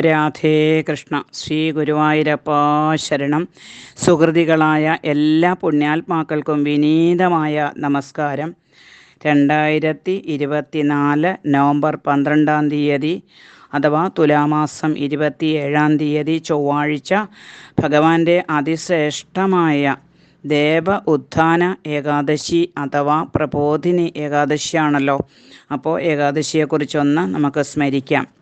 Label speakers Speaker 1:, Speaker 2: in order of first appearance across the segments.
Speaker 1: രാധേ കൃഷ്ണ. ശ്രീ ഗുരുവായൂരപ്പ ശരണം. സുഹൃതികളായ എല്ലാ പുണ്യാത്മാക്കൾക്കും വിനീതമായ നമസ്കാരം. രണ്ടായിരത്തി ഇരുപത്തിനാല് നവംബർ പന്ത്രണ്ടാം തീയതി അഥവാ തുലാമാസം ഇരുപത്തി ഏഴാം തീയതി ചൊവ്വാഴ്ച ഭഗവാന്റെ അതിശ്രേഷ്ഠമായ ദേവ ഉത്ഥാന ഏകാദശി അഥവാ പ്രബോധിനി ഏകാദശിയാണല്ലോ. അപ്പോൾ ഏകാദശിയെക്കുറിച്ചൊന്ന് നമുക്ക് സ്മരിക്കാം.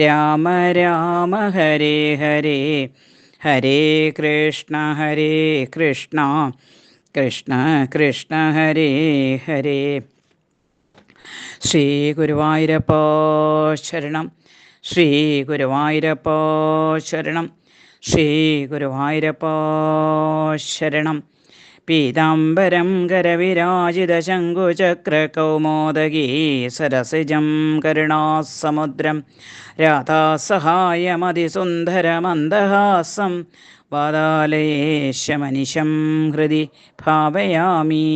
Speaker 1: രാമ രാമ ഹരേ ഹരേ ഹരേ കൃഷ്ണ ഹരേ കൃഷ്ണ കൃഷ്ണ കൃഷ്ണ ഹരേ ഹരേ. ശ്രീ ഗുരുവായൂരപ്പോ ശരണം ശ്രീ ഗുരുവായൂരപ്പോ ശരണം ശ്രീ ഗുരുവായൂരപ്പോ ശരണം. പീതാംബരം കരവിരാജിതശങ്കുചക്രകൗമോദഗീ സരസിജം കരുണാസമുദ്രം രാധാസഹായമതിസുന്ദരമന്ദഹാസം വാതാലയേശമനിശം ഹൃദി ഭാവയാമി.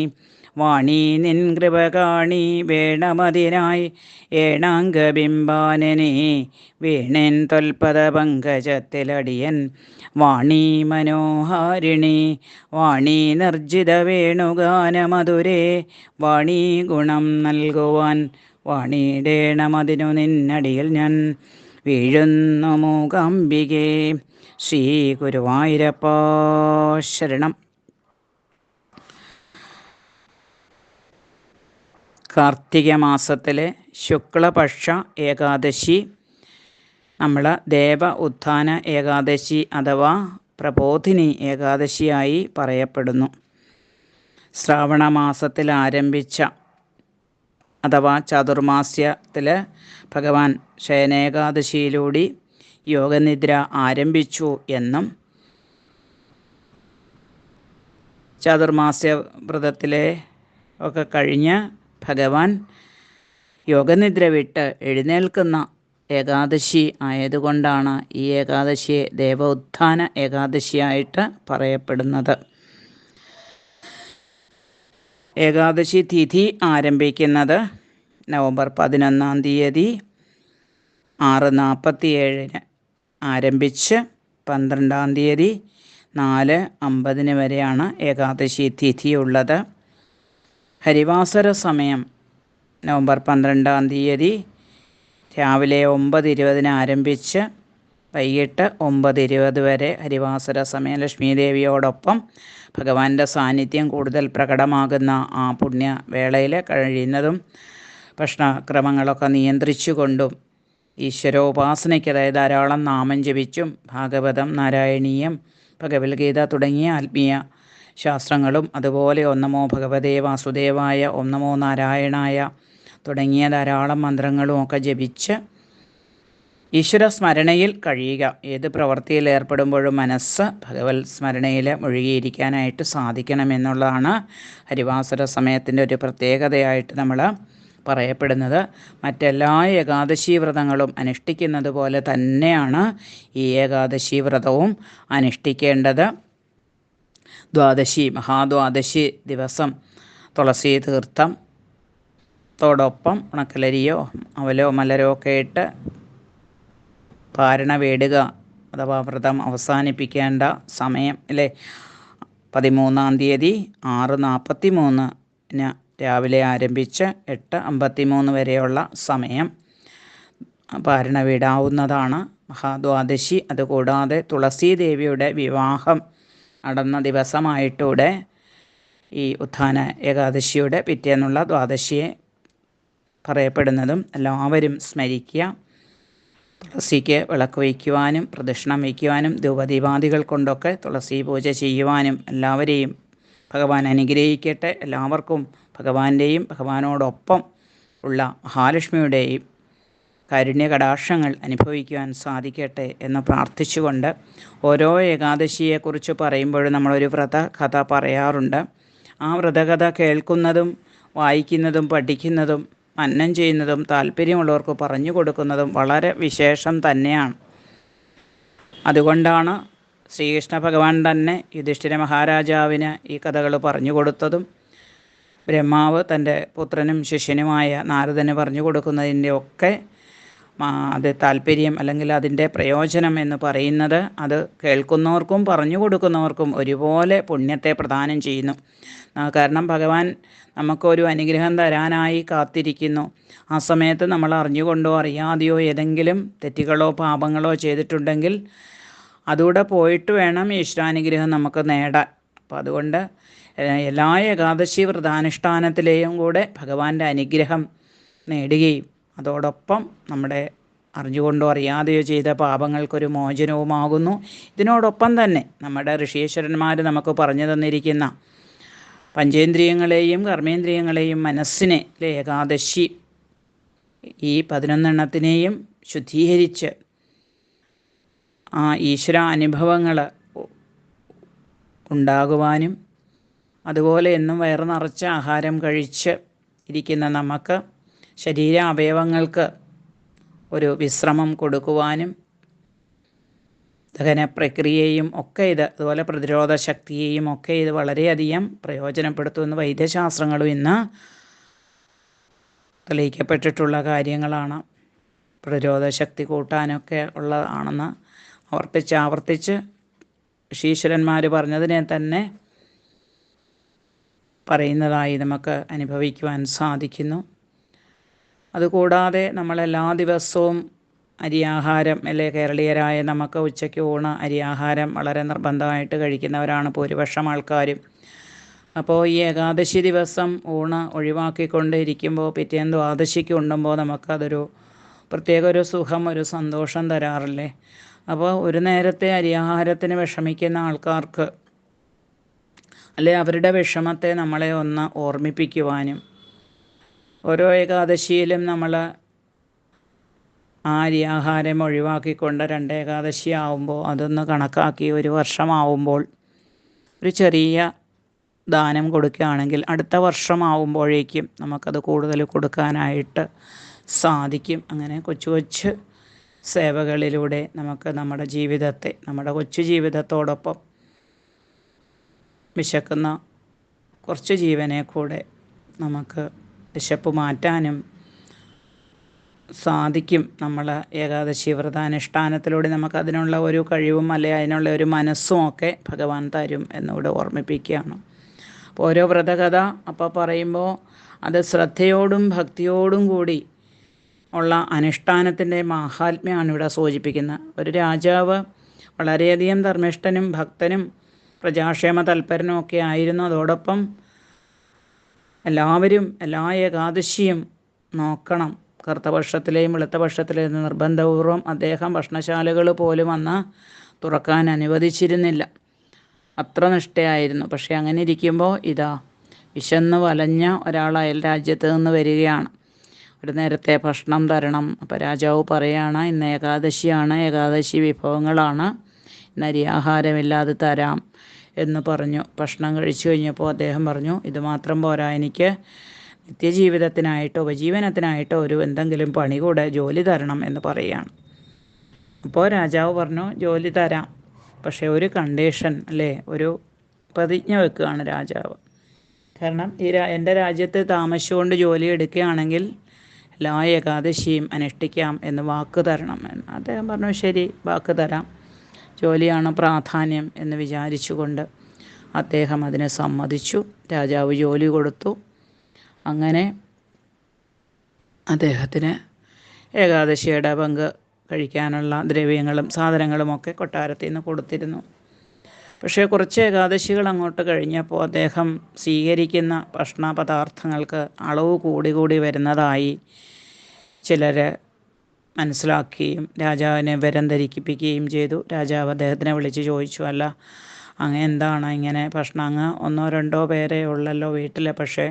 Speaker 1: വാണി നിൻ കൃപ കാണി വേണമതിനായി ഏണാംഗബിംബാനനെ വീണൻ തൊൽപദ പങ്കജത്തിലടിയൻ വാണി മനോഹാരിണി. വാണി നിർജിത വേണുഗാനമധുരേ. വാണി ഗുണം നൽകുവാൻ വാണിയിടേണമതിനു നിന്നടിയിൽ ഞാൻ വീഴുന്നു മൂകാംബികേ. ശ്രീ ഗുരുവായൂരപ്പ ശരണം. കാർത്തിക മാസത്തിലെ ശുക്ലപക്ഷ ഏകാദശി നമ്മൾ ദേവ ഉത്ഥാന ഏകാദശി അഥവാ പ്രബോധിനി ഏകാദശിയായി പറയപ്പെടുന്നു. ശ്രാവണ മാസത്തിൽ ആരംഭിച്ച അഥവാ ചതുർമാസ്യത്തിൽ ഭഗവാൻ ശയനേകാദശിയിലൂടെ യോഗനിദ്ര ആരംഭിച്ചു എന്നും ചതുർമാസ്യ വ്രതത്തിലെ ഒക്കെ കഴിഞ്ഞ് ഭഗവാൻ യോഗനിദ്ര വിട്ട് എഴുന്നേൽക്കുന്ന ഏകാദശി ആയതുകൊണ്ടാണ് ഈ ഏകാദശിയെ ദേവ ഉത്ഥാന ഏകാദശിയായിട്ട് പറയപ്പെടുന്നത്. ഏകാദശി തിഥി ആരംഭിക്കുന്നത് നവംബർ പതിനൊന്നാം തീയതി ആറ് നാൽപ്പത്തി ഏഴിന് ആരംഭിച്ച് പന്ത്രണ്ടാം തീയതി നാല് അമ്പതിന് വരെയാണ് ഏകാദശി തിഥിയുള്ളത്. ഹരിവാസര സമയം നവംബർ പന്ത്രണ്ടാം തീയതി രാവിലെ ഒമ്പത് ഇരുപതിന് ആരംഭിച്ച് വൈകിട്ട് ഒമ്പത് ഇരുപത് വരെ ഹരിവാസര സമയം. ലക്ഷ്മീദേവിയോടൊപ്പം ഭഗവാന്റെ സാന്നിധ്യം കൂടുതൽ പ്രകടമാകുന്ന ആ പുണ്യ പുണ്യവേളയിൽ കഴിയുന്നതും ഭക്ഷണക്രമങ്ങളൊക്കെ നിയന്ത്രിച്ചുകൊണ്ടും ഈശ്വരോപാസനയ്ക്ക് അതായത് ധാരാളം നാമം ജപിച്ചും ഭാഗവതം നാരായണീയം ഭഗവത്ഗീത തുടങ്ങിയ ആത്മീയ ശാസ്ത്രങ്ങളും അതുപോലെ ഒന്നമോ ഭഗവതേ വാസുദേവായ ഒന്നമോ നാരായണായ തുടങ്ങിയ ധാരാളം മന്ത്രങ്ങളും ഒക്കെ ജപിച്ച് ഈശ്വര സ്മരണയിൽ കഴിയുക. ഏത് പ്രവൃത്തിയിൽ ഏർപ്പെടുമ്പോഴും മനസ്സ് ഭഗവത് സ്മരണയിൽ മുഴുകിയിരിക്കാനായിട്ട് സാധിക്കണമെന്നുള്ളതാണ് ഹരിവാസുര സമയത്തിന്റെ ഒരു പ്രത്യേകതയായിട്ട് നമ്മൾ പറയപ്പെടുന്നത്. മറ്റെല്ലാ ഏകാദശി വ്രതങ്ങളും അനുഷ്ഠിക്കുന്നത് പോലെ തന്നെയാണ് ഈ ഏകാദശി വ്രതവും അനുഷ്ഠിക്കേണ്ടത്. ദ്വാദശി മഹാദ്വാദശി ദിവസം. തുളസി തീർത്ഥം. തോടൊപ്പം ഉണക്കലരിയോ അവലോ മലരോ ഒക്കെ ഇട്ട് പാരണ വേടുക അഥവാ വ്രതം അവസാനിപ്പിക്കേണ്ട സമയം അല്ലേ? പതിമൂന്നാം തീയതി ആറ് നാൽപ്പത്തി മൂന്നിന് രാവിലെ ആരംഭിച്ച് എട്ട് അമ്പത്തി മൂന്ന് വരെയുള്ള സമയം. പാരണ വീടാവുന്നതാണ് മഹാദ്വാദശി. അതുകൂടാതെ തുളസീദേവിയുടെ വിവാഹം നടന്ന ദിവസമായിട്ടൂടെ ഈ ഉത്ഥാന ഏകാദശിയുടെ പിറ്റേന്നുള്ള ദ്വാദശിയെ പറയപ്പെടുന്നതും എല്ലാവരും സ്മരിക്കുക. തുളസിക്ക് വിളക്ക് വയ്ക്കുവാനും പ്രദക്ഷിണം വയ്ക്കുവാനും ധൂപദീപാദികൾ കൊണ്ടൊക്കെ തുളസി പൂജ ചെയ്യുവാനും എല്ലാവരെയും ഭഗവാൻ അനുഗ്രഹിക്കട്ടെ. എല്ലാവർക്കും ഭഗവാന്റെയും ഭഗവാനോടൊപ്പം ഉള്ള മഹാലക്ഷ്മിയുടെയും കാരുണ്യ കടാക്ഷങ്ങൾ അനുഭവിക്കുവാൻ സാധിക്കട്ടെ എന്ന് പ്രാർത്ഥിച്ചുകൊണ്ട് ഓരോ ഏകാദശിയെക്കുറിച്ച് പറയുമ്പോഴും നമ്മളൊരു വ്രത കഥ പറയാറുണ്ട്. ആ വ്രതകഥ കേൾക്കുന്നതും വായിക്കുന്നതും പഠിക്കുന്നതും മന്നം ചെയ്യുന്നതും താല്പര്യമുള്ളവർക്ക് പറഞ്ഞു കൊടുക്കുന്നതും വളരെ വിശേഷം തന്നെയാണ്. അതുകൊണ്ടാണ് ശ്രീകൃഷ്ണ ഭഗവാൻ തന്നെ യുധിഷ്ഠിര മഹാരാജാവിന് ഈ കഥകൾ പറഞ്ഞു കൊടുത്തതും ബ്രഹ്മാവ് തന്റെ പുത്രനും ശിഷ്യനുമായ നാരദന് പറഞ്ഞു കൊടുക്കുന്നതിന്റെ ഒക്കെ അത് താല്പര്യം അല്ലെങ്കിൽ അതിന്റെ പ്രയോജനം എന്ന് പറയുന്നത് അത് കേൾക്കുന്നവർക്കും പറഞ്ഞു കൊടുക്കുന്നവർക്കും ഒരുപോലെ പുണ്യത്തെ പ്രദാനം ചെയ്യുന്നു. കാരണം ഭഗവാൻ നമുക്കൊരു അനുഗ്രഹം തരാനായി കാത്തിരിക്കുന്നു. ആ സമയത്ത് നമ്മൾ അറിഞ്ഞുകൊണ്ടോ അറിയാതെയോ ഏതെങ്കിലും തെറ്റുകളോ പാപങ്ങളോ ചെയ്തിട്ടുണ്ടെങ്കിൽ അതുകൂടെ പോയിട്ട് വേണം ഈശ്വരാനുഗ്രഹം നമുക്ക് നേടാൻ. അപ്പം അതുകൊണ്ട് എല്ലാ ഏകാദശി വ്രതാനുഷ്ഠാനത്തിലെയും കൂടെ ഭഗവാന്റെ അനുഗ്രഹം നേടുകയും അതോടൊപ്പം നമ്മുടെ അറിഞ്ഞുകൊണ്ടോ അറിയാതെയോ ചെയ്ത പാപങ്ങൾക്കൊരു മോചനവുമാകുന്നു. ഇതിനോടൊപ്പം തന്നെ നമ്മുടെ ഋഷീശ്വരന്മാർ നമുക്ക് പറഞ്ഞു തന്നിരിക്കുന്ന പഞ്ചേന്ദ്രിയങ്ങളെയും കർമ്മേന്ദ്രിയങ്ങളെയും മനസ്സിനെ ഏകാദശി ഈ പതിനൊന്നെണ്ണത്തിനെയും ശുദ്ധീകരിച്ച് ആ ഈശ്വര അനുഭവങ്ങൾ ഉണ്ടാകുവാനും അതുപോലെ എന്നും വയറു നിറച്ച് ആഹാരം കഴിച്ച് ഇരിക്കുന്ന നമുക്ക് ശരീര അവയവങ്ങൾക്ക് ഒരു വിശ്രമം കൊടുക്കുവാനും ദഹന പ്രക്രിയയും ഒക്കെ ഇത് അതുപോലെ പ്രതിരോധ ശക്തിയെയും ഒക്കെ ഇത് വളരെയധികം പ്രയോജനപ്പെടുത്തുമെന്ന് വൈദ്യശാസ്ത്രങ്ങളും ഇന്ന് തെളിയിക്കപ്പെട്ടിട്ടുള്ള കാര്യങ്ങളാണ്. പ്രതിരോധ ശക്തി കൂട്ടാനൊക്കെ ഉള്ളതാണെന്ന് ആവർത്തിച്ച് ആവർത്തിച്ച് ഋഷീശ്വരന്മാർ പറഞ്ഞതിനെ തന്നെ പറയുന്നതായി നമുക്ക് അനുഭവിക്കുവാൻ സാധിക്കുന്നു. അതുകൂടാതെ നമ്മളെല്ലാ ദിവസവും അരിയാഹാരം അല്ലെ കേരളീയരായ നമുക്ക് ഉച്ചയ്ക്ക് ഊണ് അരിയാഹാരം വളരെ നിർബന്ധമായിട്ട് കഴിക്കുന്നവരാണ് ഭൂരിപക്ഷം ആൾക്കാരും. അപ്പോൾ ഈ ഏകാദശി ദിവസം ഊണ് ഒഴിവാക്കിക്കൊണ്ട് ഇരിക്കുമ്പോൾ പിറ്റേന്ന് ദ്വാദശിക്ക് ഉണ്ടുമ്പോൾ നമുക്കതൊരു പ്രത്യേക ഒരു സുഖം ഒരു സന്തോഷം തരാറില്ലേ? അപ്പോൾ ഒരു നേരത്തെ അരിയാഹാരത്തിന് വിഷമിക്കുന്ന ആൾക്കാർക്ക് അല്ലെ അവരുടെ വിഷമത്തെ നമ്മളെ ഒന്ന് ഓർമ്മിപ്പിക്കുവാനും ഓരോ ഏകാദശിയിലും നമ്മൾ ആരി ആഹാരം ഒഴിവാക്കിക്കൊണ്ട് രണ്ട് ഏകാദശി ആവുമ്പോൾ അതൊന്ന് കണക്കാക്കി ഒരു വർഷമാവുമ്പോൾ ഒരു ചെറിയ ദാനം കൊടുക്കുകയാണെങ്കിൽ അടുത്ത വർഷമാവുമ്പോഴേക്കും നമുക്കത് കൂടുതൽ കൊടുക്കാനായിട്ട് സാധിക്കും. അങ്ങനെ കൊച്ചു കൊച്ചു സേവകളിലൂടെ നമുക്ക് നമ്മുടെ ജീവിതത്തെ നമ്മുടെ കൊച്ചു ജീവിതത്തോടൊപ്പം വിശക്കുന്ന കുറച്ച് ജീവനെ കൂടെ നമുക്ക് വിശപ്പ് മാറ്റാനും സാധിക്കും നമ്മൾ ഏകാദശി വ്രതാനുഷ്ഠാനത്തിലൂടെ നമുക്ക് അതിനുള്ള ഒരു കഴിവും അല്ലെ അതിനുള്ള ഒരു മനസ്സും ഒക്കെ ഭഗവാൻ തരും എന്നിവിടെ ഓർമ്മിപ്പിക്കുകയാണ്. അപ്പോൾ ഓരോ വ്രതകഥ അപ്പോൾ പറയുമ്പോൾ അത് ശ്രദ്ധയോടും ഭക്തിയോടും കൂടി ഉള്ള അനുഷ്ഠാനത്തിന്റെ മാഹാത്മ്യമാണ് ഇവിടെ സൂചിപ്പിക്കുന്നത്. ഒരു രാജാവ് വളരെയധികം ധർമ്മിഷ്ഠനും ഭക്തനും പ്രജാക്ഷേമ തൽപരനും ഒക്കെ ആയിരുന്നു. അതോടൊപ്പം എല്ലാവരും എല്ലാ ഏകാദശിയും നോക്കണം. കറുത്തപക്ഷത്തിലെയും വെളുത്തപക്ഷത്തിലെയും നിർബന്ധപൂർവം അദ്ദേഹം ഭക്ഷണശാലകൾ പോലും അന്ന് തുറക്കാൻ അനുവദിച്ചിരുന്നില്ല. അത്ര നിഷ്ഠയായിരുന്നു. പക്ഷേ അങ്ങനെ ഇരിക്കുമ്പോൾ ഇതാ വിശന്ന് വലഞ്ഞ ഒരാൾ അയൽ രാജ്യത്ത് നിന്ന് വരികയാണ്. ഒരു നേരത്തെ ഭക്ഷണം തരണം. അപ്പോൾ രാജാവ് പറയുകയാണ് ഇന്ന് ഏകാദശിയാണ്. ഏകാദശി വിഭവങ്ങളാണ്. ഇന്ന് അരിയാഹാരമില്ലാതെ തരാം. എന്ന് പറഞ്ഞു. ഭക്ഷണം കഴിച്ചു കഴിഞ്ഞപ്പോൾ അദ്ദേഹം പറഞ്ഞു ഇത് മാത്രം പോരാ എനിക്ക്. നിത്യജീവിതത്തിനായിട്ടോ ഉപജീവനത്തിനായിട്ടോ ഒരു എന്തെങ്കിലും പണി കൂടെ ജോലി തരണം എന്ന് പറയുകയാണ്. അപ്പോൾ രാജാവ് പറഞ്ഞു ജോലി തരാം. പക്ഷേ ഒരു കണ്ടീഷൻ അല്ലേ ഒരു പ്രതിജ്ഞ വെക്കുകയാണ് രാജാവ്. കാരണം ഈ രാ എന്റെ രാജ്യത്ത് താമസിച്ചുകൊണ്ട് ജോലി എടുക്കുകയാണെങ്കിൽ എല്ലാ ഏകാദശിയും അനുഷ്ഠിക്കാം എന്ന് വാക്ക് തരണം എന്ന്. അദ്ദേഹം പറഞ്ഞു ശരി വാക്ക് തരാം. ജോലിയാണ് പ്രാധാന്യം എന്ന് വിചാരിച്ചുകൊണ്ട് അദ്ദേഹം അതിനെ സമ്മതിച്ചു. രാജാവ് ജോലി കൊടുത്തു. അങ്ങനെ അദ്ദേഹത്തിന് ഏകാദശിയുടെ പങ്ക് കഴിക്കാനുള്ള ദ്രവ്യങ്ങളും സാധനങ്ങളുമൊക്കെ കൊട്ടാരത്തിൽ നിന്ന് കൊടുത്തിരുന്നു. പക്ഷേ കുറച്ച് ഏകാദശികൾ അങ്ങോട്ട് കഴിഞ്ഞപ്പോൾ അദ്ദേഹം സ്വീകരിക്കുന്ന ഭക്ഷണ പദാർത്ഥങ്ങൾക്ക് അളവ് കൂടി കൂടി വരുന്നതായി ചിലർ മനസ്സിലാക്കുകയും രാജാവിനെ വരം ധരിപ്പിക്കുകയും ചെയ്തു. രാജാവ് അദ്ദേഹത്തിനെ വിളിച്ച് ചോദിച്ചു അല്ല അങ്ങ് എന്താണ് ഇങ്ങനെ ഭക്ഷണം അങ്ങ് ഒന്നോ രണ്ടോ പേരേ ഉള്ളല്ലോ വീട്ടിലെ പക്ഷേ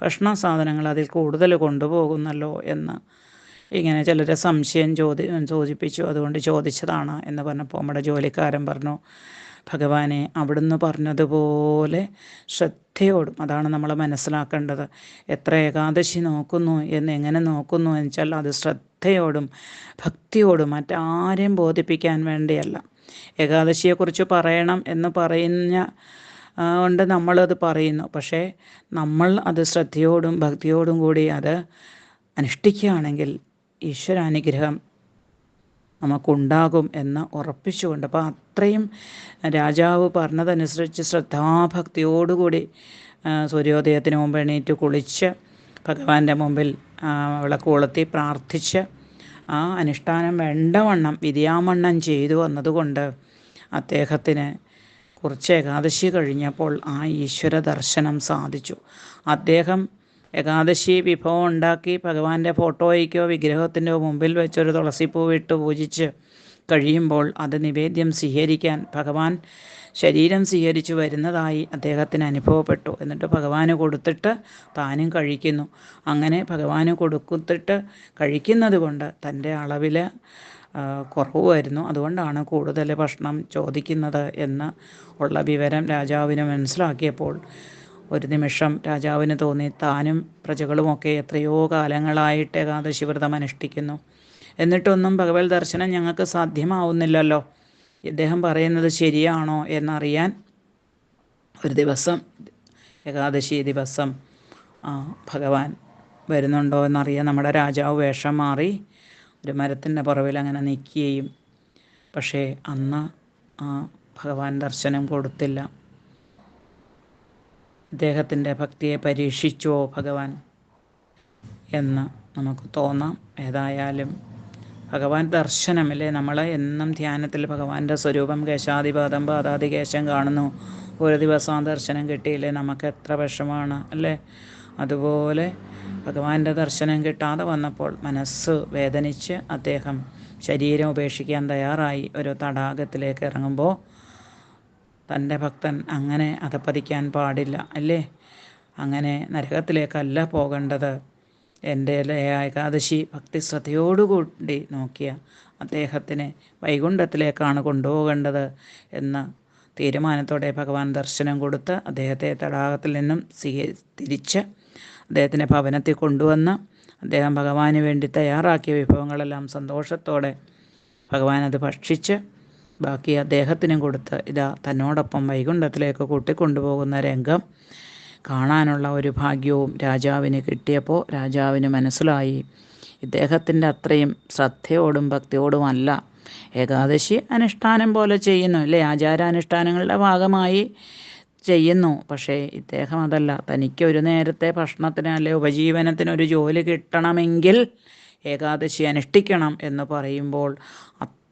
Speaker 1: ഭക്ഷണ സാധനങ്ങൾ അതിൽ കൂടുതൽ കൊണ്ടുപോകുന്നല്ലോ എന്ന് ഇങ്ങനെ ചിലരെ സംശയം ചോദി സൂചിപ്പിച്ചു അതുകൊണ്ട് ചോദിച്ചതാണ് എന്ന് പറഞ്ഞപ്പോൾ നമ്മുടെ ജോലിക്കാരൻ പറഞ്ഞു ഭഗവാനെ അവിടുന്ന് പറഞ്ഞതുപോലെ ശ്രദ്ധയോടും അതാണ് നമ്മൾ മനസ്സിലാക്കേണ്ടത്. എത്ര ഏകാദശി നോക്കുന്നു എന്ന് എങ്ങനെ നോക്കുന്നു എന്ന് വെച്ചാൽ അത് ശ്രദ്ധയോടും ഭക്തിയോടും മറ്റാരെയും ബോധിപ്പിക്കാൻ വേണ്ടിയല്ല. ഏകാദശിയെക്കുറിച്ച് പറയണം എന്ന് പറയുന്ന കൊണ്ട് നമ്മളത് പറയുന്നു. പക്ഷേ നമ്മൾ അത് ശ്രദ്ധയോടും ഭക്തിയോടും കൂടി അത് അനുഷ്ഠിക്കുകയാണെങ്കിൽ ഈശ്വരാനുഗ്രഹം നമുക്കുണ്ടാകും എന്ന് ഉറപ്പിച്ചുകൊണ്ട്. അപ്പോൾ അത്രയും രാജാവ് പറഞ്ഞതനുസരിച്ച് ശ്രദ്ധാഭക്തിയോടുകൂടി സൂര്യോദയത്തിന് മുമ്പ് എണീറ്റ് കുളിച്ച് ഭഗവാന്റെ മുമ്പിൽ വിളക്ക് കൊളുത്തി പ്രാർത്ഥിച്ച് ആ അനുഷ്ഠാനം വേണ്ടവണ്ണം വിധിയാമണ്ണം ചെയ്തു വന്നതുകൊണ്ട് അദ്ദേഹത്തിന് കുറച്ച് ഏകാദശി കഴിഞ്ഞപ്പോൾ ആ ഈശ്വര ദർശനം സാധിച്ചു. അദ്ദേഹം ഏകാദശി വിഭവം ഉണ്ടാക്കി ഭഗവാന്റെ ഫോട്ടോയ്ക്കോ വിഗ്രഹത്തിന്റെ മുമ്പിൽ വെച്ചൊരു തുളസിപ്പൂവിട്ട് പൂജിച്ച് കഴിയുമ്പോൾ അത് നിവേദ്യം സ്വീകരിക്കാൻ ഭഗവാൻ ശരീരം സ്വീകരിച്ചു വരുന്നതായി അദ്ദേഹത്തിന് അനുഭവപ്പെട്ടു. എന്നിട്ട് ഭഗവാന് കൊടുത്തിട്ട് താനും കഴിക്കുന്നു. അങ്ങനെ ഭഗവാന് കൊടുത്തിട്ട് കഴിക്കുന്നത് കൊണ്ട് തന്റെ അളവിൽ കുറവ് വരുന്നു. അതുകൊണ്ടാണ് കൂടുതൽ ഭക്ഷണം ചോദിക്കുന്നത് എന്ന് ഉള്ള വിവരം രാജാവിന് മനസ്സിലാക്കിയപ്പോൾ ഒരു നിമിഷം രാജാവിന് തോന്നി താനും പ്രജകളുമൊക്കെ എത്രയോ കാലങ്ങളായിട്ട് ഏകാദശി വ്രതം അനുഷ്ഠിക്കുന്നു. എന്നിട്ടൊന്നും ഭഗവത് ദർശനം ഞങ്ങൾക്ക് സാധ്യമാവുന്നില്ലല്ലോ. ഇദ്ദേഹം പറയുന്നത് ശരിയാണോ എന്നറിയാൻ ഒരു ദിവസം ഏകാദശി ദിവസം ഭഗവാൻ വരുന്നുണ്ടോ എന്നറിയാൻ നമ്മുടെ രാജാവ് വേഷം മാറി ഒരു മരത്തിന്റെ പുറവിൽ അങ്ങനെ നിൽക്കുകയും. പക്ഷേ അന്ന് ഭഗവാൻ ദർശനം കൊടുത്തില്ല. അദ്ദേഹത്തിന്റെ ഭക്തിയെ പരീക്ഷിച്ചോ ഭഗവാൻ എന്ന് നമുക്ക് തോന്നാം. ഏതായാലും ഭഗവാൻ ദർശനമല്ലേ? നമ്മൾ എന്നും ധ്യാനത്തിൽ ഭഗവാന്റെ സ്വരൂപം കേശാദിപാദം പാദാതി കേശം കാണുന്നു. ഒരു ദിവസം ആ ദർശനം കിട്ടിയില്ലേ? നമുക്ക് എത്ര വിഷമാണ് അല്ലേ? അതുപോലെ ഭഗവാന്റെ ദർശനം കിട്ടാതെ വന്നപ്പോൾ മനസ്സ് വേദനിച്ച് അദ്ദേഹം ശരീരം ഉപേക്ഷിക്കാൻ തയ്യാറായി. ഒരു തടാകത്തിലേക്ക് ഇറങ്ങുമ്പോൾ തന്റെ ഭക്തൻ അങ്ങനെ അധപ്പതിക്കാൻ പാടില്ല അല്ലേ? അങ്ങനെ നരകത്തിലേക്കല്ല പോകേണ്ടത്. എന്റെ ഏകാദശി ഭക്തി ശ്രദ്ധയോടുകൂടി നോക്കിയ അദ്ദേഹത്തിന് വൈകുണ്ഠത്തിലേക്കാണ് കൊണ്ടുപോകേണ്ടത് എന്ന തീരുമാനത്തോടെ ഭഗവാൻ ദർശനം കൊടുത്ത് അദ്ദേഹത്തെ തടാകത്തിൽ നിന്നും തിരിച്ച് അദ്ദേഹത്തിന്റെ ഭവനത്തിൽ കൊണ്ടുവന്ന് അദ്ദേഹം ഭഗവാന് വേണ്ടി തയ്യാറാക്കിയ വിഭവങ്ങളെല്ലാം സന്തോഷത്തോടെ ഭഗവാൻ അത് ഭക്ഷിച്ച് ബാക്കി അദ്ദേഹത്തിനും കൊടുത്ത് ഇതാ തന്നോടൊപ്പം വൈകുണ്ഠത്തിലേക്ക് കൂട്ടിക്കൊണ്ടുപോകുന്ന രംഗം കാണാനുള്ള ഒരു ഭാഗ്യവും രാജാവിന് കിട്ടിയപ്പോൾ രാജാവിന് മനസ്സിലായി. ഇദ്ദേഹത്തിന്റെ അത്രയും ശ്രദ്ധയോടും ഭക്തിയോടുമല്ല ഏകാദശി അനുഷ്ഠാനം പോലെ ചെയ്യുന്നു. അല്ലേ? ആചാരാനുഷ്ഠാനങ്ങളുടെ ഭാഗമായി ചെയ്യുന്നു. പക്ഷേ ഇദ്ദേഹം അതല്ല. തനിക്ക് ഒരു നേരത്തെ ഭക്ഷണത്തിന് അല്ലെ ഉപജീവനത്തിന് ഒരു ജോലി കിട്ടണമെങ്കിൽ ഏകാദശി അനുഷ്ഠിക്കണം എന്ന് പറയുമ്പോൾ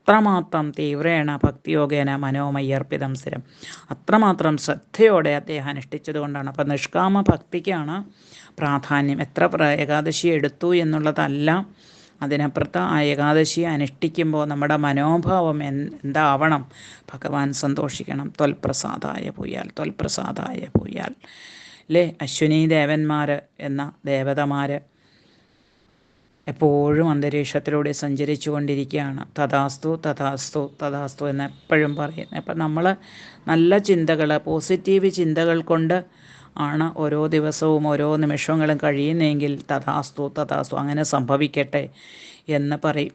Speaker 1: അത്രമാത്രം തീവ്രേണ ഭക്തിയോഗേന മനോമയ്യർപ്പിതം സ്ഥിരം. അത്രമാത്രം ശ്രദ്ധയോടെ അദ്ദേഹം അനുഷ്ഠിച്ചത് കൊണ്ടാണ്. അപ്പം നിഷ്കാമ ഭക്തിക്കാണ് പ്രാധാന്യം. എത്ര ഏകാദശി എടുത്തു എന്നുള്ളതല്ല അതിനപ്പുറത്ത് ആ ഏകാദശി അനുഷ്ഠിക്കുമ്പോൾ നമ്മുടെ മനോഭാവം എന്താവണം? ഭഗവാൻ സന്തോഷിക്കണം. തൊൽപ്രസാദായ പൂയാൽ തൊൽപ്രസാദായ പൂയാൽ. അല്ലേ അശ്വിനി ദേവന്മാർ എന്ന ദേവതമാർ എപ്പോഴും അന്തരീക്ഷത്തിലൂടെ സഞ്ചരിച്ചു കൊണ്ടിരിക്കുകയാണ്. തഥാസ്തു തഥാസ്തു തഥാസ്തു എന്ന് എപ്പോഴും പറയുന്നത്. അപ്പം നമ്മൾ നല്ല ചിന്തകൾ പോസിറ്റീവ് ചിന്തകൾ കൊണ്ട് ആണ് ഓരോ ദിവസവും ഓരോ നിമിഷങ്ങളും കഴിയുന്നെങ്കിൽ തഥാസ്തു തഥാസ്തു അങ്ങനെ സംഭവിക്കട്ടെ എന്ന് പറയും.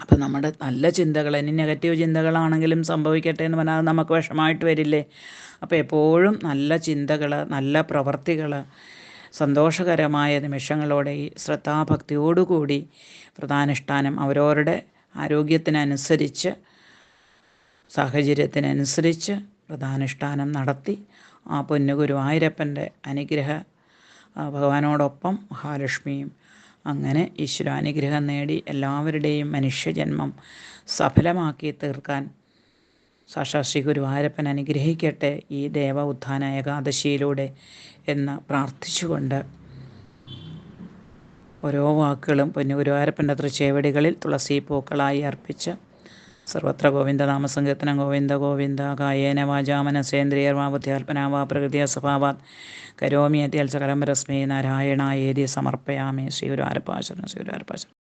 Speaker 1: അപ്പം നമ്മുടെ നല്ല ചിന്തകൾ ഇനി നെഗറ്റീവ് ചിന്തകളാണെങ്കിലും സംഭവിക്കട്ടെ എന്ന് പറഞ്ഞാൽ നമുക്ക് വിഷമമായിട്ട് വരില്ലേ? അപ്പോൾ എപ്പോഴും നല്ല ചിന്തകൾ നല്ല പ്രവർത്തികൾ സന്തോഷകരമായ നിമിഷങ്ങളോടെ ഈ ശ്രദ്ധാഭക്തിയോടുകൂടി പ്രധാനുഷ്ഠാനം അവരവരുടെ ആരോഗ്യത്തിനനുസരിച്ച് സാഹചര്യത്തിനനുസരിച്ച് പ്രധാനുഷ്ഠാനം നടത്തി ആ പൊന്നു ഗുരുവായൂരപ്പന്റെ അനുഗ്രഹ ഭഗവാനോടൊപ്പം മഹാലക്ഷ്മിയും അങ്ങനെ ഈശ്വരാനുഗ്രഹം നേടി എല്ലാവരുടെയും മനുഷ്യജന്മം സഫലമാക്കി തീർക്കാൻ സാക്ഷാത് ശ്രീ ഗുരുവായൂരപ്പൻ അനുഗ്രഹിക്കട്ടെ ഈ ദേവ ഉത്ഥാന ഏകാദശിയിലൂടെ എന്ന് പ്രാർത്ഥിച്ചുകൊണ്ട് ഓരോ വാക്കുകളും പൊന്നു ഗുരുവായൂരപ്പന്റെ തൃച്ചേവടികളിൽ തുളസി പൂക്കളായി അർപ്പിച്ച് സർവത്ര ഗോവിന്ദ നാമസങ്കീർത്തനം ഗോവിന്ദ ഗോവിന്ദ കായേന വാചാമനസേന്ദ്രിയർവാ ബുദ്ധ്യാത്മനാ വാ പ്രകൃതിയ സ്വഭാവാത്. കരോമി അത്യൽ സകലം രശ്മി നാരായണ ഏതി സമർപ്പയാമേ. ശ്രീ ഗുരുവാരപ്പാശരണം ശ്രീ ഗുരുവാരപ്പാശരണം